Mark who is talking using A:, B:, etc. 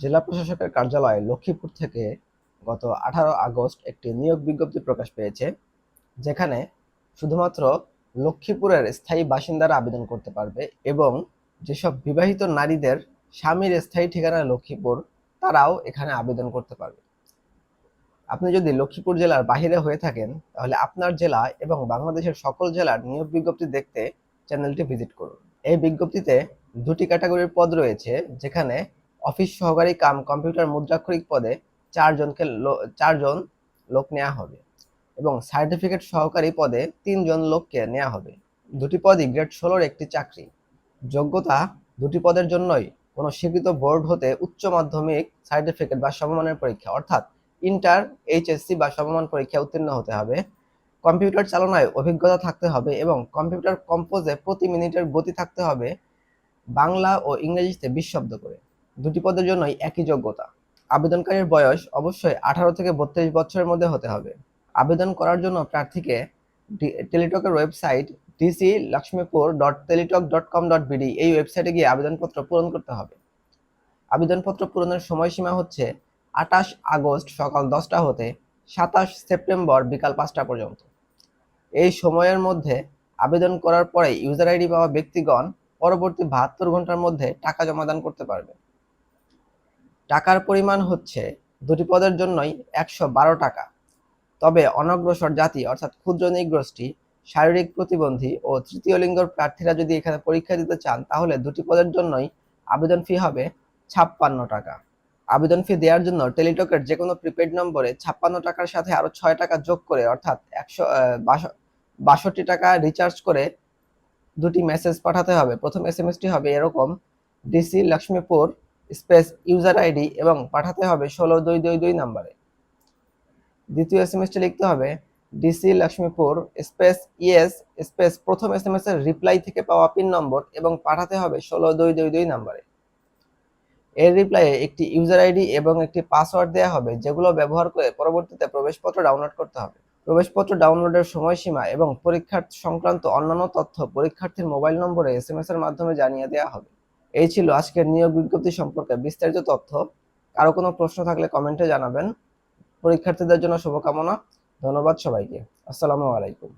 A: জেলা প্রশাসকের কার্যালয় লক্ষ্মীপুর থেকে গত আঠারো আগস্ট একটি নিয়োগ বিজ্ঞপ্তি প্রকাশ পেয়েছে, যেখানে শুধুমাত্র লক্ষ্মীপুরের স্থায়ী বাসিন্দারা আবেদন করতে পারবে এবং যেসব বিবাহিত নারীদের স্বামীর স্থায়ী ঠিকানা লক্ষ্মীপুর, তারাও এখানে আবেদন করতে পারবে। আপনি যদি লক্ষ্মীপুর জেলার বাইরে হয়ে থাকেন, তাহলে আপনার জেলা এবং বাংলাদেশের সকল জেলার নিয়োগ বিজ্ঞপ্তি দেখতে চ্যানেলটি ভিজিট করুন। এই বিজ্ঞপ্তিতে দুটি ক্যাটাগরির পদ রয়েছে, যেখানে অফিস সহকারী কাম কম্পিউটার মুদ্রাক্ষরিক পদে চারজনকে চারজন লোক নেওয়া হবে এবং সার্টিফিকেট সহকারী পদে তিনজন লোককে নেওয়া হবে। দুটি পদই গ্রেড ষোলোর একটি চাকরি। যোগ্যতা দুটি পদের জন্যই কোনো স্বীকৃত বোর্ড হতে উচ্চ মাধ্যমিক সার্টিফিকেট বা সমমানের পরীক্ষা, অর্থাৎ ইন্টার, এইচএসসি বা সমমান পরীক্ষা উত্তীর্ণ হতে হবে। কম্পিউটার চালনায় অভিজ্ঞতা থাকতে হবে এবং কম্পিউটার কম্পোজে প্রতি মিনিটের গতি থাকতে হবে বাংলা ও ইংরেজিতে বিশ শব্দ করে। দুটি পদের জন্যই একই যোগ্যতা। আবেদনকারীর বয়স অবশ্যই আঠারো থেকে বত্রিশ বছরের মধ্যে হতে হবে। আবেদন করার জন্য প্রার্থীকে টেলিটকের website DC Lakshmipur dot Teletalk dot com dot BD এই ওয়েবসাইটে গিয়ে আবেদনপত্র পূরণ করতে হবে। আবেদনপত্র পূরণের সময়সীমা হচ্ছে আঠাশ আগস্ট সকাল দশটা হতে সাতাশ সেপ্টেম্বর বিকাল পাঁচটা পর্যন্ত। এই সময়ের মধ্যে আবেদন করার পরে ইউজার আইডি পাওয়া ব্যক্তিগণ পরবর্তী বাহাত্তর ঘণ্টার মধ্যে টাকা জমাদান করতে পারবে টাকার পরিমাণ হচ্ছে দুটি পদের জন্যই একশো বারো টাকা। তবে অনগ্রসর জাতি, অর্থাৎ ক্ষুদ্র নিগ্রষ্টি, শারীরিক প্রতিবন্ধী ও তৃতীয় লিঙ্গর প্রার্থীরা যদি এখানে পরীক্ষা দিতে চান, তাহলে দুটি পদের জন্যই আবেদন ফি হবে ছাপ্পান্ন টাকা। আবেদন ফি দেওয়ার জন্য টেলিটকের যে কোনো প্রিপেড নম্বরে ছাপ্পান্ন টাকার সাথে আরও ছয় টাকা যোগ করে, অর্থাৎ একশো বাষট্টি টাকা রিচার্জ করে দুটি মেসেজ পাঠাতে হবে। প্রথম এস এম এসটি হবে এরকম, DC Lakshmipur space user ID এবং পাঠাতে হবে ষোলো দুই দুই দুই নাম্বারে। দ্বিতীয় এস এম এসটি লিখতে হবে DC Lakshmipur space ES space প্রথম এস এম এস এর রিপ্লাই থেকে পাওয়া পিন নম্বর এবং পাঠাতে হবে ষোলো দুই দুই দুই নাম্বারে। এর রিপ্লাইয়ে একটি ইউজার আইডি এবং একটি পাসওয়ার্ড দেওয়া হবে, যেগুলো ব্যবহার করে পরবর্তীতে প্রবেশপত্র ডাউনলোড করতে হবে। প্রবেশপত্র ডাউনলোডের সময়সীমা এবং পরীক্ষার সংক্রান্ত অন্যান্য তথ্য পরীক্ষার্থীর মোবাইল নম্বরে এস এর মাধ্যমে জানিয়ে দেওয়া হবে। এই ছিল আজকের নিয়োগ বিজ্ঞপ্তি সম্পর্কে বিস্তারিত তথ্য। কারও কোনো প্রশ্ন থাকলে কমেন্টে জানাবেন। পরীক্ষার্থীদের জন্য শুভকামনা। ধন্যবাদ সবাইকে। আসসালামু আলাইকুম।